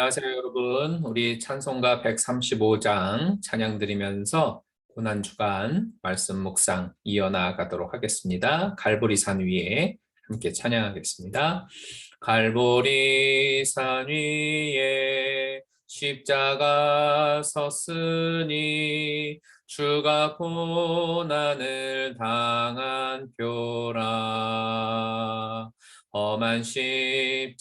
안녕하세요, 여러분. 우리 찬송가 135장 찬양 드리면서 고난 주간 말씀 묵상 이어나가도록 하겠습니다. 갈보리산 위에 함께 찬양하겠습니다. 갈보리산 위에 십자가 섰으니 주가 고난을 당한 표라 험한 십자가를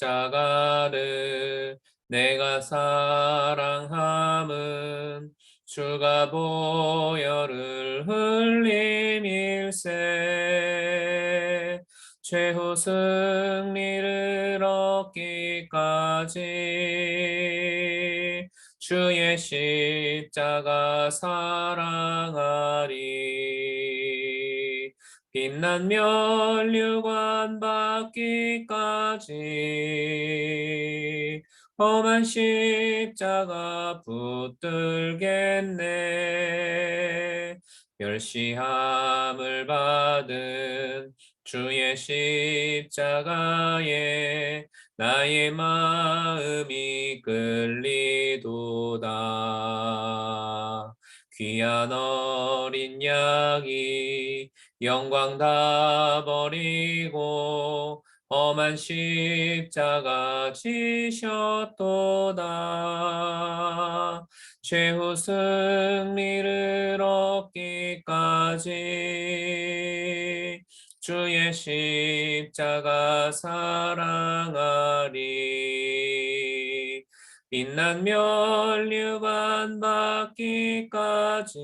내가 사랑함은 주가 보혈을 흘림일세. 최후 승리를 얻기까지 주의 십자가 사랑하리. 빛난 면류관 받기까지 험한 십자가 붙들겠네. 멸시함을 받은 주의 십자가에 나의 마음이 끌리도다. 귀한 어린 양이 영광 다 버리고 험한 십자가 지셨도다. 최후 승리를 얻기까지 주의 십자가 사랑하리. 빛난 면류관 받기까지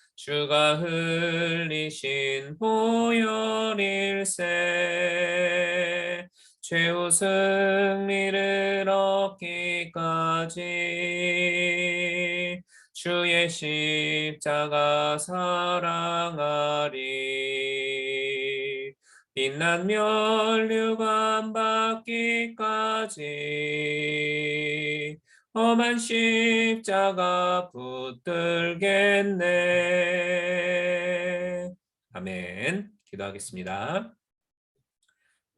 주가 흘리신 보혈일세 최후 승리를 얻기까지 주의 십자가 사랑하리. 빛난 면류관 받기까지 험한 십자가 붙들겠네. 아멘. 기도하겠습니다.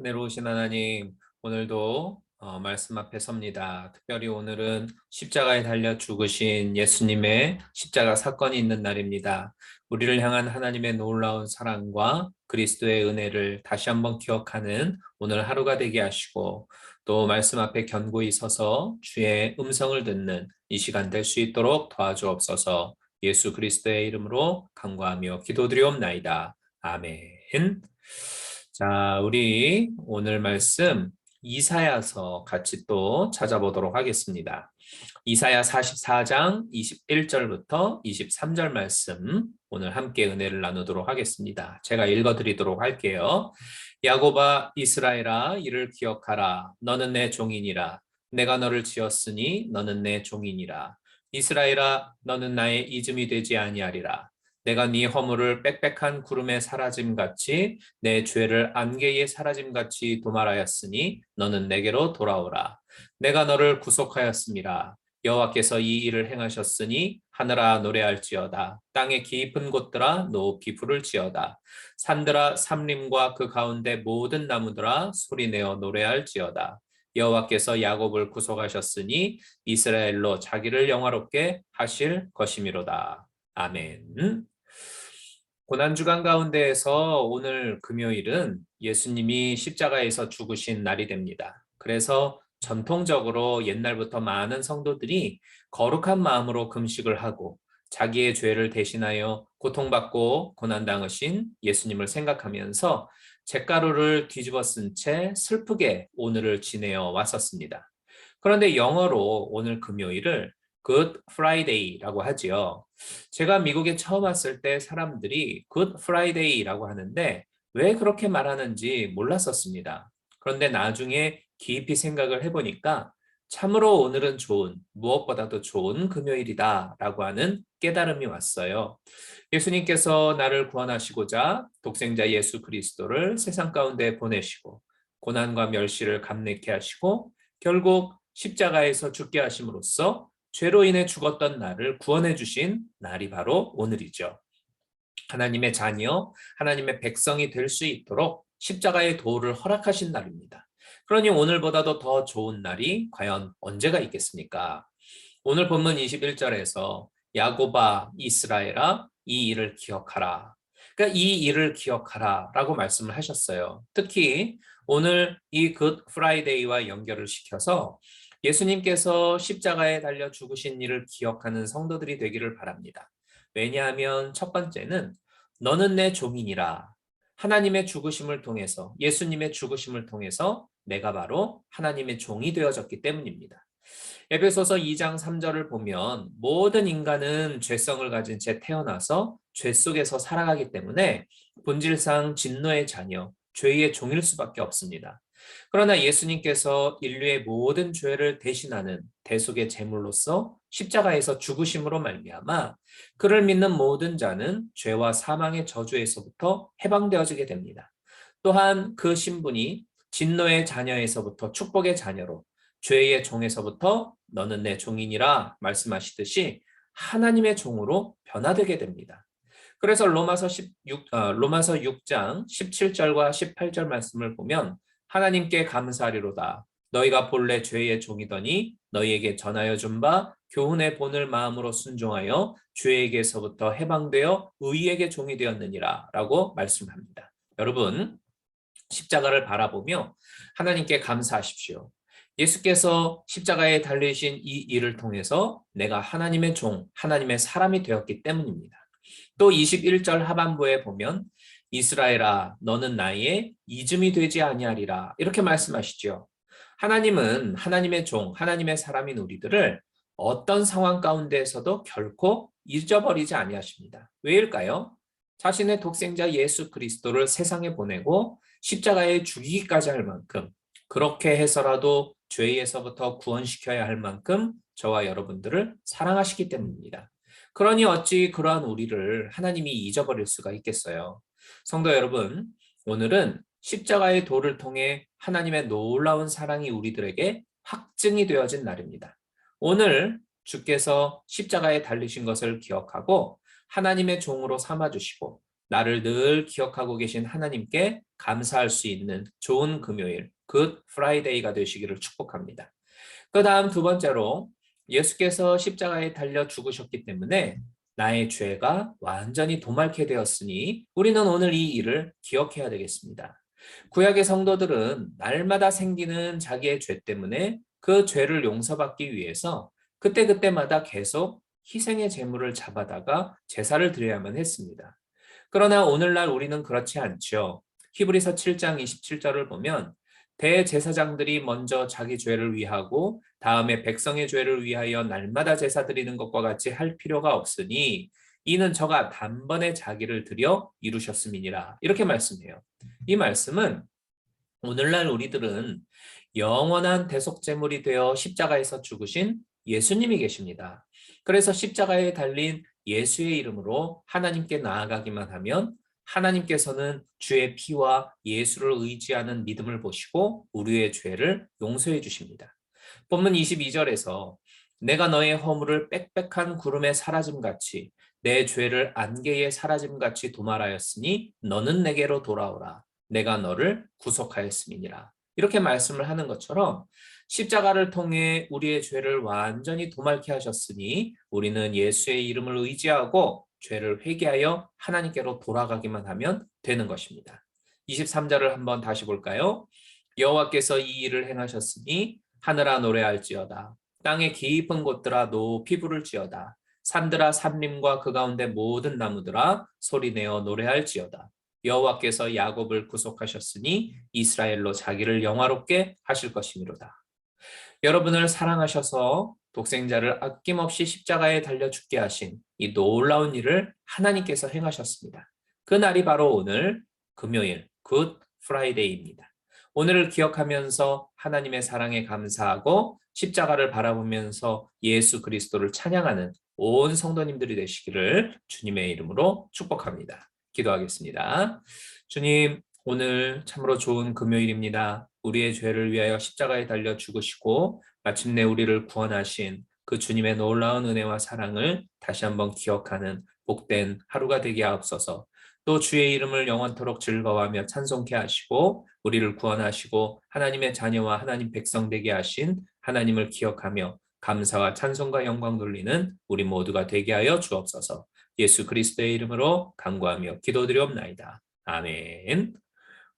은혜로우신 하나님, 오늘도 어, 말씀 앞에 섭니다. 특별히 오늘은 십자가에 달려 죽으신 예수님의 십자가 사건이 있는 날입니다. 우리를 향한 하나님의 놀라운 사랑과 그리스도의 은혜를 다시 한번 기억하는 오늘 하루가 되게 하시고 또 말씀 앞에 견고히 서서 주의 음성을 듣는 이 시간 될 수 있도록 도와주옵소서 예수 그리스도의 이름으로 간구하며 기도드리옵나이다. 아멘. 자, 우리 오늘 말씀 이사야서 같이 또 찾아보도록 하겠습니다. 이사야 44장 21절부터 23절 말씀 오늘 함께 은혜를 나누도록 하겠습니다. 제가 읽어드리도록 할게요. 야고바 이스라엘아 이를 기억하라 너는 내 종이니라 내가 너를 지었으니 너는 내 종이니라 이스라엘아 너는 나의 이즘이 되지 아니하리라 내가 네 허물을 빽빽한 구름에 사라짐 같이 내 죄를 안개에 사라짐 같이 도말하였으니 너는 내게로 돌아오라. 내가 너를 구속하였음이라 여호와께서 이 일을 행하셨으니 하늘아 노래할지어다. 땅의 깊은 곳들아 높이 부를지어다. 산들아 삼림과 그 가운데 모든 나무들아 소리내어 노래할지어다. 여호와께서 야곱을 구속하셨으니 이스라엘로 자기를 영화롭게 하실 것이미로다. 아멘. 고난주간 가운데에서 오늘 금요일은 예수님이 십자가에서 죽으신 날이 됩니다. 그래서 전통적으로 옛날부터 많은 성도들이 거룩한 마음으로 금식을 하고 자기의 죄를 대신하여 고통받고 고난당하신 예수님을 생각하면서 잿가루를 뒤집어 쓴 채 슬프게 오늘을 지내어 왔었습니다. 그런데 영어로 오늘 금요일을 Good Friday라고 하지요. 제가 미국에 처음 왔을 때 사람들이 Good Friday라고 하는데 왜 그렇게 말하는지 몰랐었습니다. 그런데 나중에 깊이 생각을 해보니까 참으로 오늘은 좋은, 무엇보다도 좋은 금요일이다 라고 하는 깨달음이 왔어요. 예수님께서 나를 구원하시고자 독생자 예수 그리스도를 세상 가운데 보내시고 고난과 멸시를 감내케 하시고 결국 십자가에서 죽게 하심으로써 죄로 인해 죽었던 나를 구원해 주신 날이 바로 오늘이죠. 하나님의 자녀, 하나님의 백성이 될 수 있도록 십자가의 도를 허락하신 날입니다. 그러니 오늘보다도 더 좋은 날이 과연 언제가 있겠습니까? 오늘 본문 21절에서 야고바 이스라엘아 이 일을 기억하라. 그러니까 이 일을 기억하라 라고 말씀을 하셨어요. 특히 오늘 이 굿 프라이데이와 연결을 시켜서 예수님께서 십자가에 달려 죽으신 일을 기억하는 성도들이 되기를 바랍니다. 왜냐하면 첫 번째는 너는 내 종이니라. 하나님의 죽으심을 통해서 예수님의 죽으심을 통해서 내가 바로 하나님의 종이 되어졌기 때문입니다. 에베소서 2장 3절을 보면 모든 인간은 죄성을 가진 채 태어나서 죄 속에서 살아가기 때문에 본질상 진노의 자녀, 죄의 종일 수밖에 없습니다. 그러나 예수님께서 인류의 모든 죄를 대신하는 대속의 제물로서 십자가에서 죽으심으로 말미암아 그를 믿는 모든 자는 죄와 사망의 저주에서부터 해방되어지게 됩니다. 또한 그 신분이 진노의 자녀에서부터 축복의 자녀로 죄의 종에서부터 너는 내 종이니라 말씀하시듯이 하나님의 종으로 변화되게 됩니다. 그래서 로마서 16 어, 로마서 6장 17절과 18절 말씀을 보면 하나님께 감사하리로다 너희가 본래 죄의 종이더니 너희에게 전하여 준 바 교훈의 본을 마음으로 순종하여 죄에게서부터 해방되어 의에게 종이 되었느니라 라고 말씀합니다. 여러분 십자가를 바라보며 하나님께 감사하십시오. 예수께서 십자가에 달리신 이 일을 통해서 내가 하나님의 종, 하나님의 사람이 되었기 때문입니다. 또 21절 하반부에 보면 이스라엘아 너는 나의 이즘이 되지 아니하리라 이렇게 말씀하시죠. 하나님은 하나님의 종, 하나님의 사람인 우리들을 어떤 상황 가운데에서도 결코 잊어버리지 아니하십니다. 왜일까요? 자신의 독생자 예수 그리스도를 세상에 보내고 십자가에 죽이기까지 할 만큼 그렇게 해서라도 죄에서부터 구원시켜야 할 만큼 저와 여러분들을 사랑하시기 때문입니다. 그러니 어찌 그러한 우리를 하나님이 잊어버릴 수가 있겠어요. 성도 여러분, 오늘은 십자가의 도를 통해 하나님의 놀라운 사랑이 우리들에게 확증이 되어진 날입니다. 오늘 주께서 십자가에 달리신 것을 기억하고 하나님의 종으로 삼아주시고 나를 늘 기억하고 계신 하나님께 감사할 수 있는 좋은 금요일, 굿 프라이데이가 되시기를 축복합니다. 그 다음 두 번째로 예수께서 십자가에 달려 죽으셨기 때문에 나의 죄가 완전히 도말케 되었으니 우리는 오늘 이 일을 기억해야 되겠습니다. 구약의 성도들은 날마다 생기는 자기의 죄 때문에 그 죄를 용서받기 위해서 그때그때마다 계속 희생의 제물을 잡아다가 제사를 드려야만 했습니다. 그러나 오늘날 우리는 그렇지 않죠. 히브리서 7장 27절을 보면 대제사장들이 먼저 자기 죄를 위하고 다음에 백성의 죄를 위하여 날마다 제사 드리는 것과 같이 할 필요가 없으니 이는 저가 단번에 자기를 드려 이루셨음이니라. 이렇게 말씀해요. 이 말씀은 오늘날 우리들은 영원한 대속제물이 되어 십자가에서 죽으신 예수님이 계십니다. 그래서 십자가에 달린 예수의 이름으로 하나님께 나아가기만 하면 하나님께서는 주의 피와 예수를 의지하는 믿음을 보시고 우리의 죄를 용서해 주십니다. 본문 22절에서 내가 너의 허물을 빽빽한 구름에 사라짐 같이 내 죄를 안개에 사라짐 같이 도말하였으니 너는 내게로 돌아오라 내가 너를 구속하였음이니라 이렇게 말씀을 하는 것처럼 십자가를 통해 우리의 죄를 완전히 도말케 하셨으니 우리는 예수의 이름을 의지하고 죄를 회개하여 하나님께로 돌아가기만 하면 되는 것입니다. 23절을 한번 다시 볼까요? 여호와께서 이 일을 행하셨으니 하늘아 노래할지어다 땅의 깊은 곳들아 높이 부를지어다 산들아 산림과 그 가운데 모든 나무들아 소리내어 노래할지어다 여호와께서 야곱을 구속하셨으니 이스라엘로 자기를 영화롭게 하실 것이미로다. 여러분을 사랑하셔서 독생자를 아낌없이 십자가에 달려 죽게 하신 이 놀라운 일을 하나님께서 행하셨습니다. 그 날이 바로 오늘 금요일 굿 프라이데이입니다. 오늘을 기억하면서 하나님의 사랑에 감사하고 십자가를 바라보면서 예수 그리스도를 찬양하는 온 성도님들이 되시기를 주님의 이름으로 축복합니다. 기도하겠습니다. 주님, 오늘 참으로 좋은 금요일입니다. 우리의 죄를 위하여 십자가에 달려 죽으시고 마침내 우리를 구원하신 그 주님의 놀라운 은혜와 사랑을 다시 한번 기억하는 복된 하루가 되게 하옵소서. 또 주의 이름을 영원토록 즐거워하며 찬송케 하시고 우리를 구원하시고 하나님의 자녀와 하나님 백성 되게 하신 하나님을 기억하며 감사와 찬송과 영광 돌리는 우리 모두가 되게 하여 주옵소서. 예수 그리스도의 이름으로 간구하며 기도드리옵나이다. 아멘.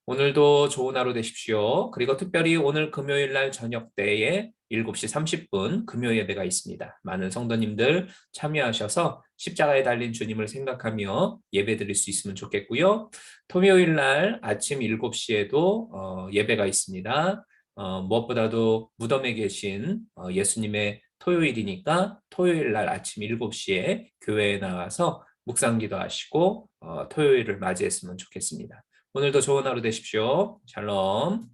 오늘도 좋은 하루 되십시오. 그리고 특별히 오늘 금요일 날 저녁 때에 7시 30분 금요 예배가 있습니다. 많은 성도님들 참여하셔서 십자가에 달린 주님을 생각하며 예배 드릴 수 있으면 좋겠고요. 토요일 날 아침 7시에도 어, 예배가 있습니다. 어, 무엇보다도 무덤에 계신 어, 예수님의 토요일이니까 토요일 날 아침 7시에 교회에 나와서 묵상기도 하시고 어, 토요일을 맞이했으면 좋겠습니다. 오늘도 좋은 하루 되십시오. 샬롬.